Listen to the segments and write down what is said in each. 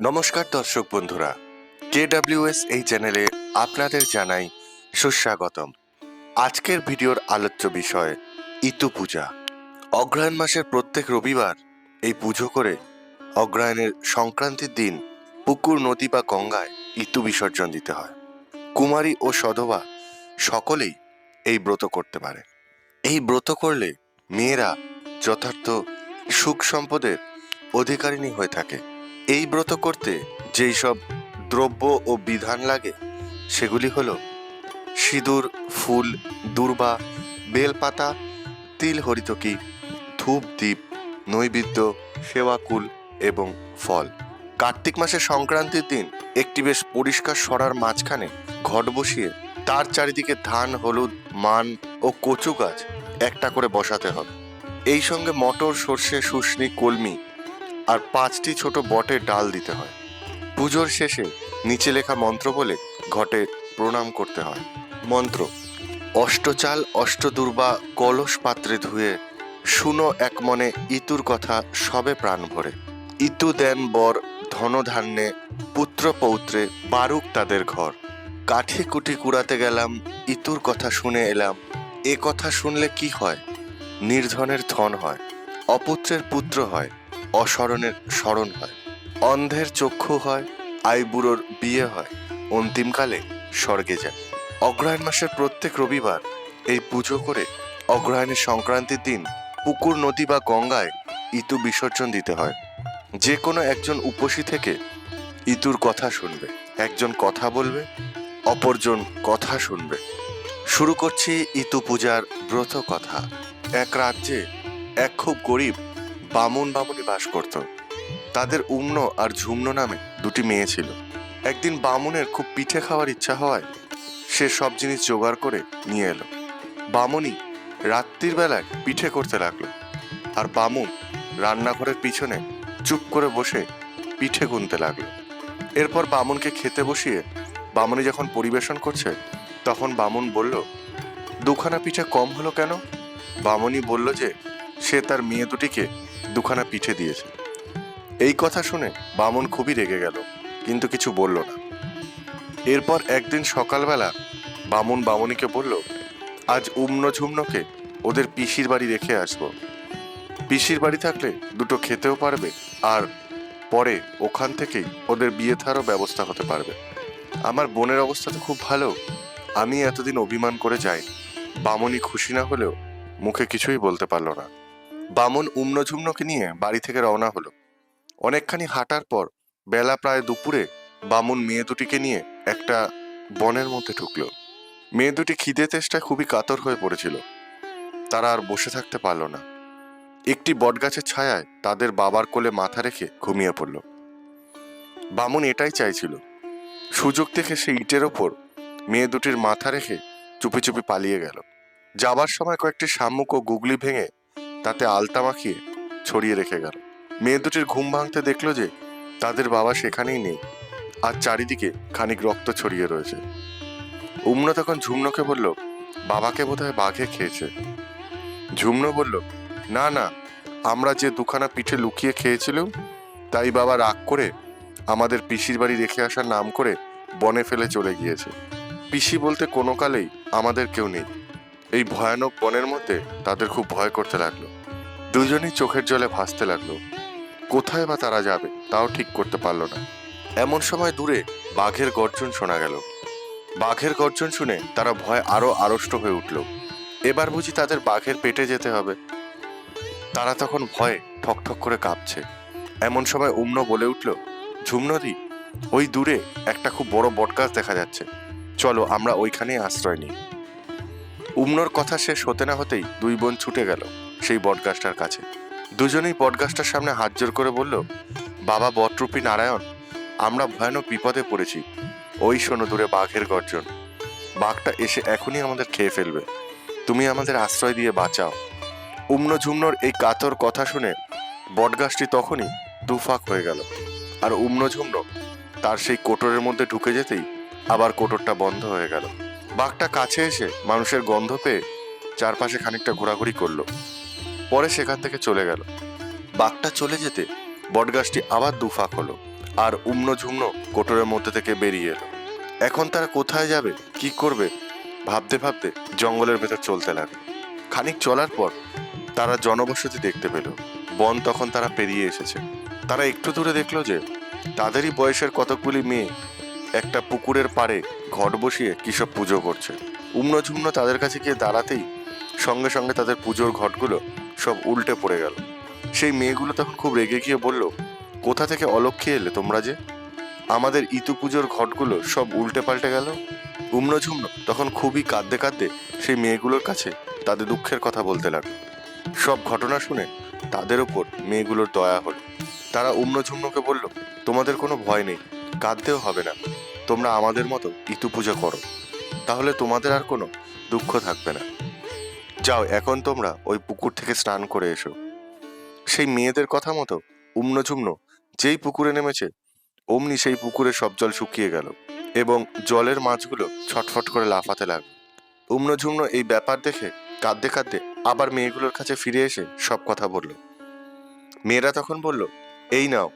নমস্কার দর্শক বন্ধুরা কেডাব্লিউএস এই চ্যানেলে আপনাদের জানাই সুস্বাগতম। আজকের ভিডিওর আলোচ্য বিষয়, ইতু পূজা। অগ্রহায়ণ মাসের প্রত্যেক রবিবার এই পুজো করে অগ্রহায়ণের সংক্রান্তির দিন পুকুর, নদী বা গঙ্গায় ইতু বিসর্জন দিতে হয়। কুমারী ও সধবা সকলেই এই ব্রত করতে পারে। এই ব্রত করলে মেয়েরা যথার্থ সুখ সম্পদের অধিকারিণী হয়ে থাকে। এই ব্রত করতে যেই সব দ্রব্য ও বিধান লাগে, সেগুলি হলো সিঁদুর, ফুল, দূর্বা, বেলপাতা, তিল হরিতকি, ধূপ দ্বীপ, নৈবেদ্য, সেবাকুল এবং ফল। কার্তিক মাসের সংক্রান্তির দিন একটি বেশ পরিষ্কার সরার মাঝখানে ঘট বসিয়ে তার চারিদিকে ধান, হলুদ, মান ও কচু গাছ একটা করে বসাতে হবে। এই সঙ্গে মটর, সর্ষে, শুশনি, কলমি আর পাঁচটি ছোট বটের ডাল দিতে হয়। পুজোর শেষে নিচে লেখা মন্ত্র বলে ঘটে প্রণাম করতে হয়। মন্ত্র, অষ্টচাল অষ্টদুর্বা কলস পাত্রে ধুয়ে শুনো এক মনে ইতুর কথা সবে প্রাণ ভরে। ইতু দেন বর ধনধান্যে, পুত্র পৌত্রে বারুক তাদের ঘর। কাঠি কুটি কুড়াতে গেলাম, ইতুর কথা শুনে এলাম। এ কথা শুনলে কি হয়? নির্ধনের ধন হয়, অপুত্রের পুত্র হয় অস্মরণের স্মরণ হয়। অন্ধের চক্ষু হয়, আইবুড়োর বিয়ে হয়, অন্তিমকালে স্বর্গে যায়। অগ্রহায়ণ মাসের প্রত্যেক রবিবার এই পুজো করে অগ্রহায়ণের সংক্রান্তির দিন পুকুর, নদী বা গঙ্গায় ইতু বিসর্জন দিতে হয়। যে কোনো একজন উপসী থেকে ইতুর কথা শুনবে, একজন কথা বলবে, অপরজন কথা শুনবে। শুরু করছি ইতু পূজার ব্রত কথা। এক রাজ্যে এক খুব গরিব বামুন বামুনি বাস করত। তাদের উম্ন আর ঝুমন নামে দুটি মেয়ে ছিল। একদিন বামুনের খুব পিঠে খাওয়ার ইচ্ছা হওয়ায় সে সব জিনিস জোগাড় করে নিয়ে এলো। বামুনি রাত্রির বেলায় পিঠে করতে লাগল আর বামুন রান্নাঘরের পিছনে চুপ করে বসে পিঠে গুনতে লাগল। এরপর বামুনকে খেতে বসিয়ে বামুনি যখন পরিবেশন করছে, তখন বামুন বলল, দুখানা পিঠে কম হলো কেন? বামুনি বলল যে, সে তার মেয়ে দুটিকে দুখানা পিঠে দিয়েছে এই কথা শুনে বামন খুবই রেগে গেল, কিন্তু কিছু বলল না। এরপর একদিন সকালবেলা বামুন বামনিকে বলল, আজ উম্ন ঝুমনকে ওদের পিসির বাড়ি রেখে আসব। পিসির বাড়ি থাকলে দুটো খেতেও পারবে আর পরে ওখান থেকেই ওদের বিয়ে থারও ব্যবস্থা হতে পারবে। আমার বোনের অবস্থা তো খুব ভালো, আমি এতদিন অভিমান করে যাই বামনি খুশি না হলেও মুখে কিছুই বলতে পারল না। বামন উম্নঝুম্নকে নিয়ে বাড়ি থেকে রওনা হলো। অনেকখানি হাঁটার পর বেলা প্রায় দুপুরে বামুন মেয়ে দুটিকে নিয়ে একটা বনের মধ্যে ঢুকলো। মেয়ে দুটি খিদে তেষ্টায় খুবই কাতর হয়ে পড়েছিল। তারা আর বসে থাকতে পারল না। একটি বটগাছের ছায়ায় তাদের বাবার কোলে মাথা রেখে ঘুমিয়ে পড়ল। বামুন এটাই চাইছিল। সুযোগ দেখে সে ইটের ওপর মেয়ে দুটির মাথা রেখে চুপি চুপি পালিয়ে গেল। যাবার সময় কয়েকটি শামুক ও গুগলি ভেঙে তাতে আলতা মাখিয়ে ছড়িয়ে রেখে গেল। মেয়ে দুটির ঘুম ভাঙতে দেখল যে তাদের বাবা সেখানেই নেই আর চারিদিকে খানিক রক্ত ছড়িয়ে রয়েছে। উম্ন তখন ঝুমনোকে বলল, বাবাকে বোধহয় বাঘে খেয়েছে। ঝুমনো বলল, না না, আমরা যে দুখানা পিঠে লুকিয়ে খেয়েছিলাম, তাই বাবা রাগ করে আমাদের পিসির বাড়ি রেখে আসার নাম করে বনে ফেলে চলে গিয়েছে। পিসি বলতে কোনো কালেই আমাদের কেউ নেই। এই ভয়ানক বনের মধ্যে তাদের খুব ভয় করতে লাগল। দুজনেই চোখের জলে ভাসতে লাগল। কোথায় বা তারা যাবে, তাও ঠিক করতে পারল না। এমন সময় দূরে বাঘের গর্জন শোনা গেল। বাঘের গর্জন শুনে তারা ভয় আরও আড়ষ্ট হয়ে উঠল। এবার বুঝি তাদের বাঘের পেটে যেতে হবে। তারা তখন ভয়ে ঠকঠক করে কাঁপছে। এমন সময় উম্ন বলে উঠল ঝুমনদি ওই দূরে একটা খুব বড় বটগাছ দেখা যাচ্ছে। চলো আমরা ওইখানেই আশ্রয় নিই। উমনোর কথা শেষ হতে না হতেই দুই বোন ছুটে গেল। সেই বটগাছটার কাছে। দুজনেই বটগাছটার সামনে হাত জোর করে বলল, বাবা বটরূপী নারায়ণ, আমরা ভয়ানক বিপদে পড়েছি। ওই শোনো দূরে বাঘের গর্জন। বাঘটা এসে এখনই আমাদের খেয়ে ফেলবে। তুমি আমাদের আশ্রয় দিয়ে বাঁচাও। উম্ন ঝুমনোর এই কাতর কথা শুনে বটগাছটি তখনই দুফাক হয়ে গেল। আর উম্ন ঝুমন তার সেই কোটরের মধ্যে ঢুকে যেতেই আবার কোটরটা বন্ধ হয়ে গেল। বাঘটা কাছে এসে মানুষের গন্ধ পেয়ে চারপাশে খানিকটা ঘোরাঘুরি করল। পরে সেখান থেকে চলে গেল। বাঘটা চলে যেতে বটগাছটি আবার দুফাক হলো আর উম্ন ঝুমনো কোটরের মধ্যে থেকে বেরিয়ে এলো। এখন তারা কোথায় যাবে, কি করবে, ভাবতে ভাবতে জঙ্গলের ভেতর চলতে লাগল। খানিক চলার পর তারা জনবসতি দেখতে পেল। বন তখন তারা পেরিয়ে এসেছে। তারা একটু দূরে দেখল যে তাদেরই বয়সের কতকগুলি মেয়ে একটা পুকুরের পাড়ে ঘট বসিয়ে কিসব পুজো করছে। উম্ন ঝুমন তাদের কাছে গিয়ে দাঁড়াতেই সঙ্গে সঙ্গে তাদের পুজোর ঘটগুলো সব উল্টে পড়ে গেল। সেই মেয়েগুলো তখন খুব রেগে গিয়ে বলল, কোথা থেকে অলক্ষে এলে তোমরা যে? আমাদের ইতু পুজোর ঘটগুলো সব উল্টে পাল্টে গেল? উম্ন ঝুমন তখন খুবই কাঁদতে কাঁদতে সেই মেয়েগুলোর কাছে তাদের দুঃখের কথা বলতে লাগল। সব ঘটনা শুনে তাদের ওপর মেয়েগুলোর দয়া হলো। তারা উম্ন ঝুমনকে বলল, তোমাদের কোনো ভয় নেই, কাঁদতেও হবে না। তোমরা আমাদের মতো ইতু পুজো করো। তাহলে তোমাদের আর কোনো দুঃখ থাকবে না। যাও, এখন তোমরা ওই পুকুর থেকে স্নান করে এসো। সেই মেয়েদের কথা মতো উম্ন ঝুমনো যেই পুকুরে নেমেছে, অমনি সেই পুকুরে সব জল শুকিয়ে গেল এবং জলের মাছগুলো ছটফট করে লাফাতে লাগল। উম্ন ঝুমনো এই ব্যাপার দেখে কাঁদতে কাঁদতে আবার মেয়েগুলোর কাছে ফিরে এসে সব কথা বলল। মেয়েরা তখন বলল, এই নাও,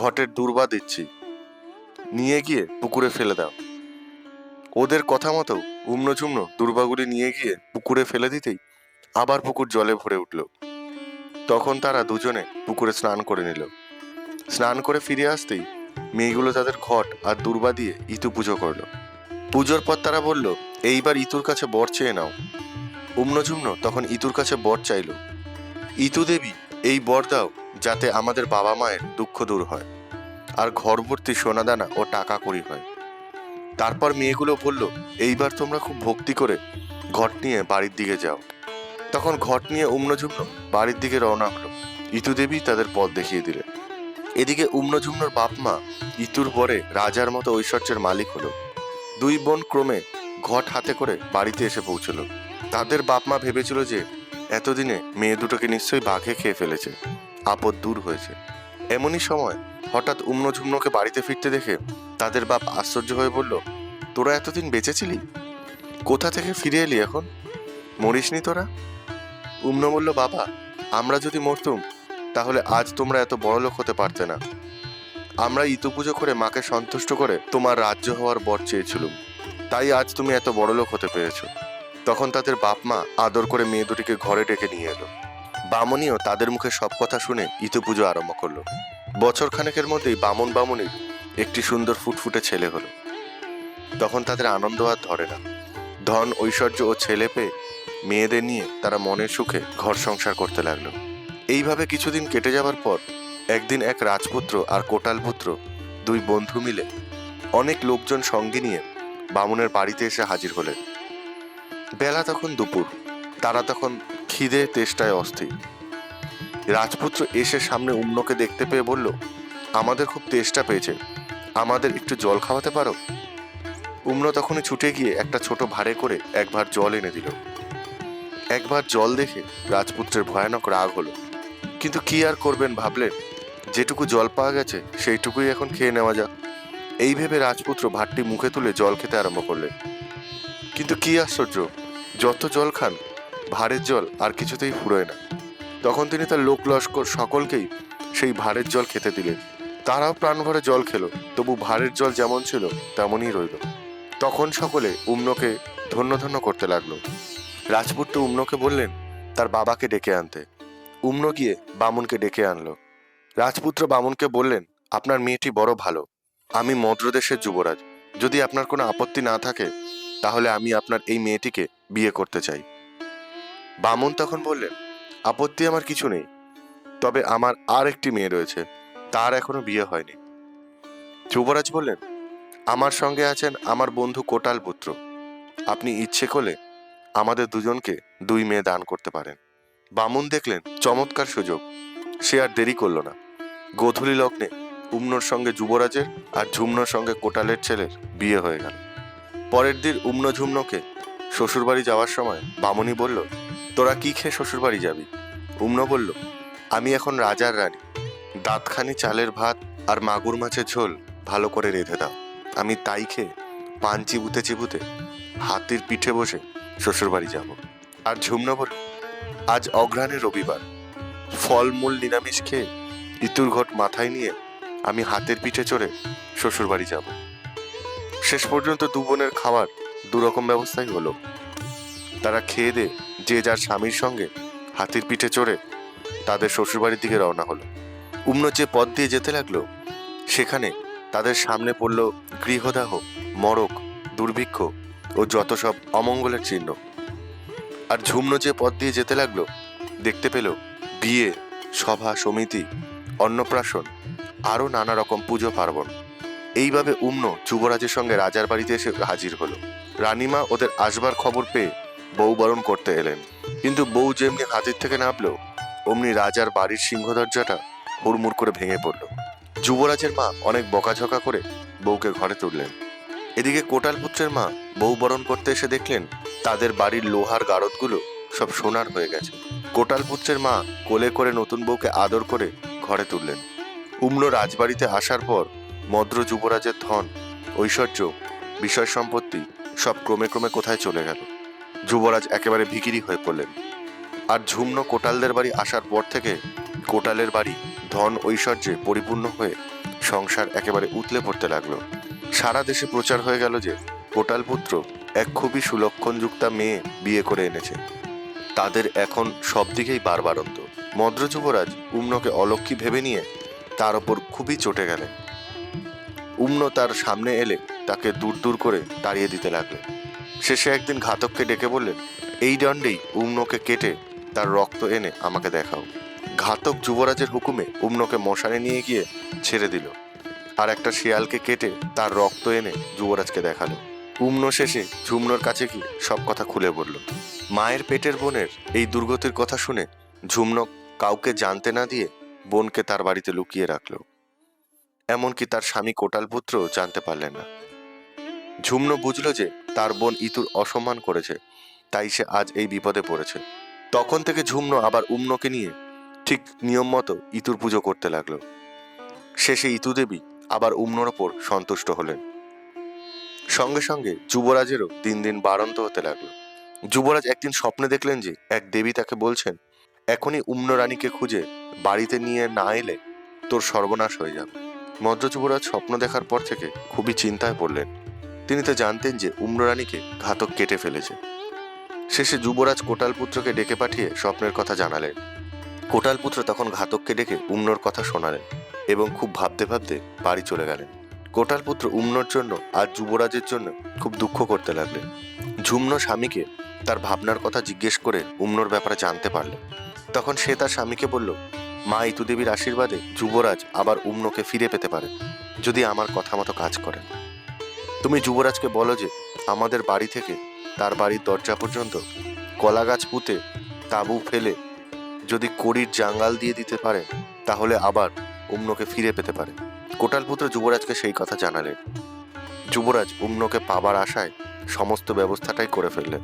ঘটের দুর্বা দিচ্ছি। নিয়ে গিয়ে পুকুরে ফেলে দাও। ওদের কথা মতো উম্ন ঝুমন দুর্বাগুলি নিয়ে গিয়ে পুকুরে ফেলে দিতেই আবার পুকুর জলে ভরে উঠল। তখন তারা দুজনে পুকুরে স্নান করে নিল। স্নান করে ফিরে আসতেই মেয়েগুলো তাদের ঘট আর দুর্বা দিয়ে ইতু পুজো করল। পুজোর পর তারা বলল, এইবার ইতুর কাছে বর চেয়ে নাও। উম্নঝুম্ন তখন ইতুর কাছে বর চাইল, ইতু দেবী, এই বর দাও যাতে আমাদের বাবা মায়ের দুঃখ দূর হয়, আর ঘর ভর্তি সোনাদানা ও টাকা করি হয়। তারপর মেয়েগুলো বলল, এইবার তোমরা খুব ভক্তি করে ঘট নিয়ে বাড়ির দিকে যাও। তখন ঘট নিয়ে উম্নঝুম্ন বাড়ির দিকে রওনা হলো। ইতু দেবী তাদের পথ দেখিয়ে দিলেন। এদিকে উম্নঝুম্নর বাপ মা ইতুর পরে রাজার মতো ঐশ্বর্যের মালিক হলো। দুই বোন ক্রমে ঘট হাতে করে বাড়িতে এসে পৌঁছলো। তাদের বাপ মা ভেবেছিল যে এতদিনে মেয়ে দুটোকে নিশ্চয়ই বাঘে খেয়ে ফেলেছে, আপদ দূর হয়েছে। এমনই সময় হঠাৎ উম্নঝুম্নকে বাড়িতে ফিরতে দেখে তাদের বাপ আশ্চর্য হয়ে বলল, তোরা এতদিন বেঁচেছিলি? কোথা থেকে ফিরে এলি এখন? মরিসনি তোরা? উম্ন বলল, বাবা, আমরা যদি মরতুম, তাহলে আজ তোমরা এত বড় লোক হতে পারতে না। আমরা ইতু পুজো করে মাকে সন্তুষ্ট করে তোমার রাজ্য হওয়ার বর চেয়েছিলুম। তাই আজ তুমি এত বড় লোক হতে পেরেছ। তখন তাদের বাপ মা আদর করে মেয়ে দুটিকে ঘরে ডেকে নিয়ে এলো। বামনিও তাদের মুখে সব কথা শুনে ইতু পুজো আরম্ভ করল। বছর খানেকের মধ্যেই বামন বামনির একটি সুন্দর ফুটফুটে ছেলে হলো। তখন তাদের আনন্দ আর ধরে না। ধন, ঐশ্বর্য ও ছেলে পেয়ে মেয়েদের নিয়ে তারা মনের সুখে ঘর সংসার করতে লাগল। এইভাবে কিছুদিন কেটে যাবার পর একদিন এক রাজপুত্র আর কোটাল পুত্র দুই বন্ধু মিলে অনেক লোকজন সঙ্গে নিয়ে বামুনের বাড়িতে এসে হাজির হলেন। বেলা তখন দুপুর, তারা তখন খিদে তেষ্টায় অস্থির। রাজপুত্র এসে সামনে উম্নকে দেখতে পেয়ে বলল, আমাদের খুব তেষ্টা পেয়েছে। আমাদের একটু জল খাওয়াতে পারো? উম্ন তখনই ছুটে গিয়ে একটা ছোট ভাড়ে করে একবার জল এনে দিল। একবার জল দেখে রাজপুত্রের ভয়ানক রাগ হলো। কিন্তু কি আর করবেন ভাবলেন? যেটুকু জল পাওয়া গেছে, সেইটুকুই এখন খেয়ে নেওয়া যাক। এই ভেবে রাজপুত্র ভাতটি মুখে তুলে জল খেতে আরম্ভ করলেন। কিন্তু কি আশ্চর্য, যত জল খান ভারের জল আর কিছুতেই ফুরোয় না। তখন তিনি তার লোক লস্কর সকলকেই সেই ভারের জল খেতে দিলেন। তারাও প্রাণ ভরে জল খেলো, তবু ভারের জল যেমন ছিল তেমনই রইল। তখন সকলে উম্নকে ধন্য ধন্য করতে লাগল। রাজপুত্র উম্নকে বললেন, তার বাবাকে ডেকে আনতে। উম্ন গিয়ে বামুনকে ডেকে আনলো। রাজপুত্র বামুনকে বললেন, আপনার মেয়েটি বড় ভালো। আমি মদ্রদেশের যুবরাজ। যদি আপনার কোনো আপত্তি না থাকে, তাহলে আমি আপনার এই মেয়েটিকে বিয়ে করতে চাই। বামুন তখন বললেন, আপত্তি আমার কিছু নেই। তবে আমার আর একটি মেয়ে রয়েছে। তার এখনও বিয়ে হয়নি। যুবরাজ বললেন, আমার সঙ্গে আছেন আমার বন্ধু কোটাল পুত্র। আপনি ইচ্ছে করলে আমাদের দুজনকে দুই মেয়ে দান করতে পারেন। বামুন দেখলেন চমৎকার সুযোগ। সে আর দেরি করল না। গোধূলি লগ্নে উম্নর সঙ্গে যুবরাজের আর ঝুমনোর সঙ্গে কোটালের ছেলের বিয়ে হয়ে গেল। পরের দিন উম্ন ঝুমনোকে শ্বশুরবাড়ি যাওয়ার সময় বামুনি বলল, তোরা কি খেয়ে শ্বশুরবাড়ি যাবি? উম্ন বলল, আমি এখন রাজার রানী। দাঁতখানি চালের ভাত আর মাগুর মাছের ঝোল ভালো করে রেঁধে দাও। আমি তাই খেয়ে পান চিবুতে চিবুতে হাতির পিঠে বসে শ্বশুরবাড়ি যাব। আর ঝুমনো বলল আজ অঘ্রাণে রবিবার। ফলমূল নিরামিষ খেয়ে ইতুর ঘট মাথায় নিয়ে আমি হাতের পিঠে চড়ে শ্বশুর বাড়ি যাব। শেষ পর্যন্ত দু বোনের খাওয়ার দুরকম ব্যবস্থাই হলো। তারা খেয়ে দে যে যার স্বামীর সঙ্গে হাতির পিঠে চড়ে তাদের শ্বশুরবাড়ির দিকে রওনা হলো। উম্ন যে পথ দিয়ে যেতে লাগল, সেখানে তাদের সামনে পড়ল গৃহদাহ, মরক, দুর্ভিক্ষ ও যত সব অমঙ্গলের চিহ্ন। আর ঝুমনো যে পথ দিয়ে যেতে লাগল, দেখতে পেল বিয়ে, সভা, সমিতি, অন্নপ্রাশন, আরও নানা রকম পুজো পার্বণ। এইভাবে উম্ন যুবরাজের সঙ্গে রাজার বাড়িতে এসে হাজির হলো। রানীমা ওদের আসবার খবর পেয়ে বউ বরণ করতে এলেন। কিন্তু বউ যেমনি হাতির থেকে নামলো, অমনি রাজার বাড়ির সিংহ দরজাটা হুড়মুড় করে ভেঙে পড়ল। যুবরাজের মা অনেক বকাঝকা করে বউকে ঘরে তুললেন। এদিকে কোটাল পুত্রের মা বউ বরণ করতে এসে দেখলেন তাদের বাড়ির লোহার গারদগুলো সব সোনার হয়ে গেছে। কোটাল পুত্রের মা কোলে করে নতুন বউকে আদর করে ঘরে তুললেন। উম্ন রাজবাড়িতে আসার পর মদ্র যুবরাজের ধন, ঐশ্বর্য, বিষয় সম্পত্তি সব ক্রমে ক্রমে কোথায় চলে গেল। যুবরাজ একেবারে ভিকিরি হয়ে পড়লেন। আর ঝুমন কোটালদের বাড়ি আসার পর থেকে কোটালের বাড়ি ধন ঐশ্বর্যে পরিপূর্ণ হয়ে সংসার একেবারে উতলে পড়তে লাগল। সারা দেশে প্রচার হয়ে গেল যে কোটাল পুত্র এক খুবই সুলক্ষণযুক্তা মেয়ে বিয়ে করে এনেছে। তাদের এখন সব দিকেই বারবারন্ত। মদ্র যুবরাজ উম্নকে অলক্ষী ভেবে নিয়ে তার ওপর খুবই চটে গেলেন। উম্ন তার সামনে এলে তাকে দূর দূর করে তাড়িয়ে দিতে লাগলেন শেষে একদিন ঘাতককে ডেকে বললেন, এই দণ্ডেই উম্নকে কেটে তার রক্ত এনে আমাকে দেখাও। ঘাতক যুবরাজের হুকুমে উম্নকে মশানে নিয়ে গিয়ে ছেড়ে দিল। আর একটা শিয়ালকে কেটে তার রক্ত এনে যুবরাজকে দেখাল। উম্ন শেষে ঝুমনোর কাছে গিয়ে সব কথা খুলে বলল। মায়ের পেটের বোনের এই দুর্গতির কথা শুনে ঝুমনো কাউকে জানতে না দিয়ে বোনকে তার বাড়িতে লুকিয়ে রাখল। এমনকি তার স্বামী কোটাল পুত্র জানতে পারলেন না। ঝুমনো বুঝলো যে তার বোন ইতুর অসম্মান করেছে, তাই সে আজ এই বিপদে পড়েছে। তখন থেকে ঝুমনো আবার উম্নকে নিয়ে ঠিক নিয়ম মতো ইতুর পুজো করতে লাগল। শেষে ইতু দেবী আবার উম্নর ওপর সন্তুষ্ট হলেন। সঙ্গে সঙ্গে যুবরাজেরও দিন দিন বাড়ন্ত হতে লাগল। যুবরাজ একদিন স্বপ্নে দেখলেন যে এক দেবী তাকে বলছেন, এখনই উম্ন রানীকে খুঁজে বাড়িতে নিয়ে না এলে তোর সর্বনাশ হয়ে যাবে। মদ্র যুবরাজ স্বপ্ন দেখার পর থেকে খুবই চিন্তায় পড়লেন। তিনি তো জানতেন যে উম্ন রানীকে ঘাতক কেটে ফেলেছে। শেষে যুবরাজ কোটাল পুত্রকে ডেকে পাঠিয়ে স্বপ্নের কথা জানালেন। কোটাল পুত্র তখন ঘাতককে ডেকে উম্নর কথা শোনালেন এবং খুব ভাবতে ভাবতে বাড়ি চলে গেলেন। কোটাল পুত্র উম্নর জন্য আর যুবরাজের জন্য খুব দুঃখ করতে লাগলেন। ঝুমনো স্বামীকে তার ভাবনার কথা জিজ্ঞেস করে উম্নর ব্যাপারে জানতে পারল তখন সে তার স্বামীকে বলল, মা ইতুদেবীর আশীর্বাদে যুবরাজ আবার উম্নকে ফিরে পেতে পারে, যদি আমার কথা মতো কাজ করেন। তুমি যুবরাজকে বলো যে, আমাদের বাড়ি থেকে তার বাড়ির দরজা পর্যন্ত কলা গাছ পুঁতে তাঁবু ফেলে যদি কড়ির জাঙ্গাল দিয়ে দিতে পারে, তাহলে আবার উম্নকে ফিরে পেতে পারে। কোটালপুত্র যুবরাজকে সেই কথা জানালেন। যুবরাজ উম্নকে পাবার আশায় সমস্ত ব্যবস্থাটাই করে ফেললেন।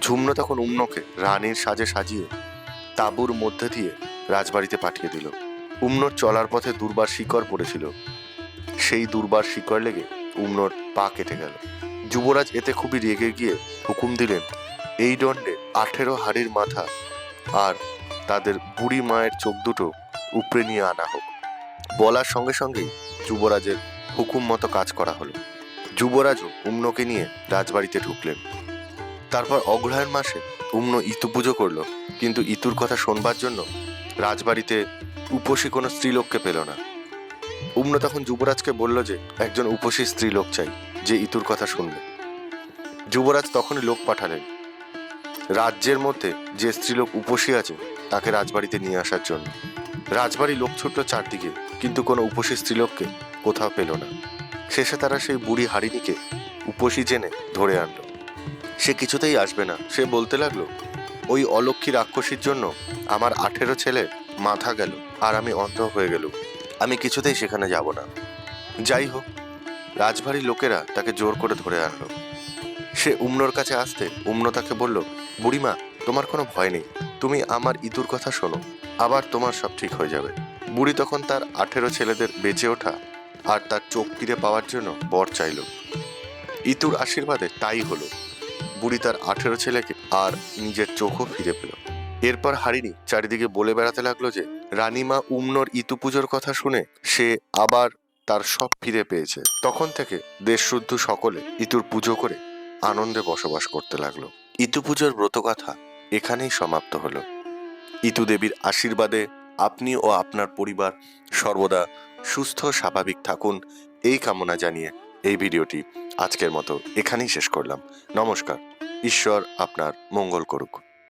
ঝুমনো তখন উম্নকে রানীর সাজে সাজিয়ে তাঁবুর মধ্যে দিয়ে রাজবাড়িতে পাঠিয়ে দিল। উম্নর চলার পথে দুর্বার শিকড় পড়েছিল। সেই দুর্বার শিকড় লেগে উম্নর পা কেটে গেল। যুবরাজ এতে খুবই রেগে গিয়ে হুকুম দিলেন, এই দণ্ডে আঠেরো হাড়ির মাথা আর তাদের বুড়ি মায়ের চোখ দুটো উপড়ে নিয়ে আনা হোক। বলার সঙ্গে সঙ্গেই যুবরাজের হুকুম মতো কাজ করা হলো। যুবরাজও উম্নকে নিয়ে রাজবাড়িতে ঢুকলেন। তারপর অগ্রহায়ণ মাসে উম্ন ইতু পুজো করল, কিন্তু ইতুর কথা শোনবার জন্য রাজবাড়িতে উপসী কোনো স্ত্রীলোককে পেল না। উম্ন তখন যুবরাজকে বলল যে, একজন উপসী স্ত্রীলোক চাই, যে ইতুর কথা শুনবে। যুবরাজ তখনই লোক পাঠালেন। রাজ্যের মধ্যে যে স্ত্রীলোক উপসী আছে তাকে রাজবাড়িতে নিয়ে আসার জন্য। রাজবাড়ি লোক ছুটল চারদিকে, কিন্তু কোনো উপসী স্ত্রীলোককে কোথাও পেল না। শেষে তারা সেই বুড়ি হারিনিকে উপসী জেনে ধরে আনলো। সে কিছুতেই আসবে না, সে বলতে লাগল, ওই অলক্ষী রাক্ষসীর জন্য আমার আঠেরো ছেলে মাথা গেল আর আমি অন্ধ হয়ে গেল আমি কিছুতেই সেখানে যাব না। যাই হোক, রাজবাড়ির লোকেরা তাকে জোর করে ধরে আনলো। সে উমনোর কাছে আসতে উমনো তাকে বলল, বুড়িমা তোমার কোনো ভয় নেই। তুমি আমার ইতুর কথা শোনো। আবার তোমার সব ঠিক হয়ে যাবে। বুড়ি তখন তার আঠেরো ছেলেদের বেঁচে ওঠা আর তার চোখ ফিরে পাওয়ার জন্য বর চাইল। ইতুর আশীর্বাদে তাই হলো। বুড়ি তার আঠেরো ছেলেকে আর নিজের চোখও ফিরে পেল। এরপর হারিনি চারিদিকে বলে বেড়াতে লাগল যে, রানীমা উমনোর ইতু পুজোর কথা শুনে সে আবার তার সব ফিরে পেয়েছে। তখন থেকে দেশশুদ্ধ সকলে ইতুর পুজো করে আনন্দে বসবাস করতে লাগল। ইতু পুজোর ব্রতকথা এখানেই সমাপ্ত হলো। ইতু দেবীর আশীর্বাদে আপনি ও আপনার পরিবার সর্বদা সুস্থ, স্বাভাবিক থাকুন এই কামনা জানিয়ে এই ভিডিওটি আজকের মতো এখানেই শেষ করলাম। নমস্কার, ঈশ্বর আপনার মঙ্গল করুক।